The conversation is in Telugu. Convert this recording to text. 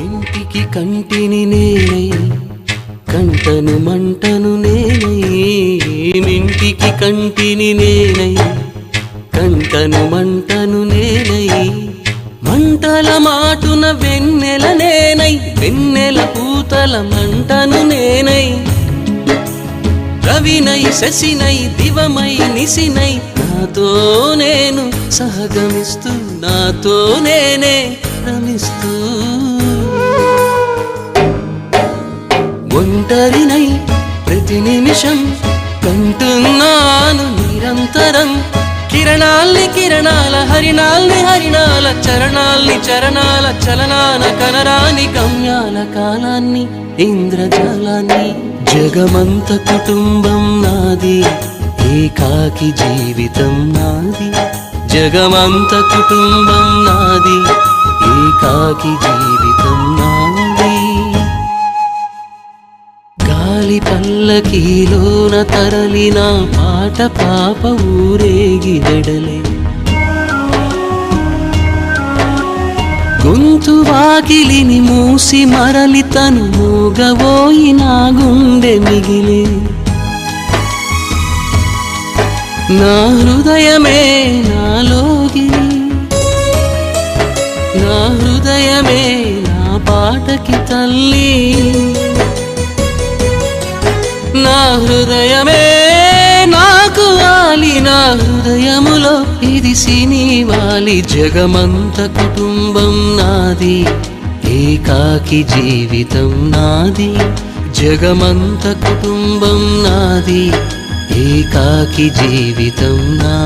ఇంటికి కంటిని నేనై కంటను మంటను నేనై ఇంటికి కంటిని నేనై కంటను మంటను నేనై మంటల మాటున వెన్నెల నేనై వెన్నెల పూతల మంటను నేనై. రవినై శశినై దివమై నిశినై నాతో నేను సహగమిస్తూ నాతో నేనే రమిస్తూ ఒంటరినై ప్రతి నిమిషం కంటున్నాను నిరంతరం. కిరణాల్ని కిరణాల హరిణాల్ని హరిణాల చరణాల్ని చరణాల చలనాల కలరాని గమ్యాల కాలాన్ని ఇంద్రజాలాన్ని. జగమంత కుటుంబం నాది ఏకాకి జీవితం నాది. జగమంత కుటుంబం నాది. ఏకాకి జీవితం నాది. గాలి పల్లకీలోన తరలిన పాట పాప ఊరేగి వెడలే. గొంతు వాకిలిని మూసి మరలి తను మూగబోయి నా గుండె మిగిలే. నా హృదయమే నా హృదయమే నా పాటకి తల్లి. నా హృదయమే నాకు వాలి నా హృదయములో ఇది సినివాలి. జగమంత కుటుంబం నాది ఏకాకి జీవితం నాది. జగమంత కుటుంబం నాది ఏకాకి జీవితం నాది.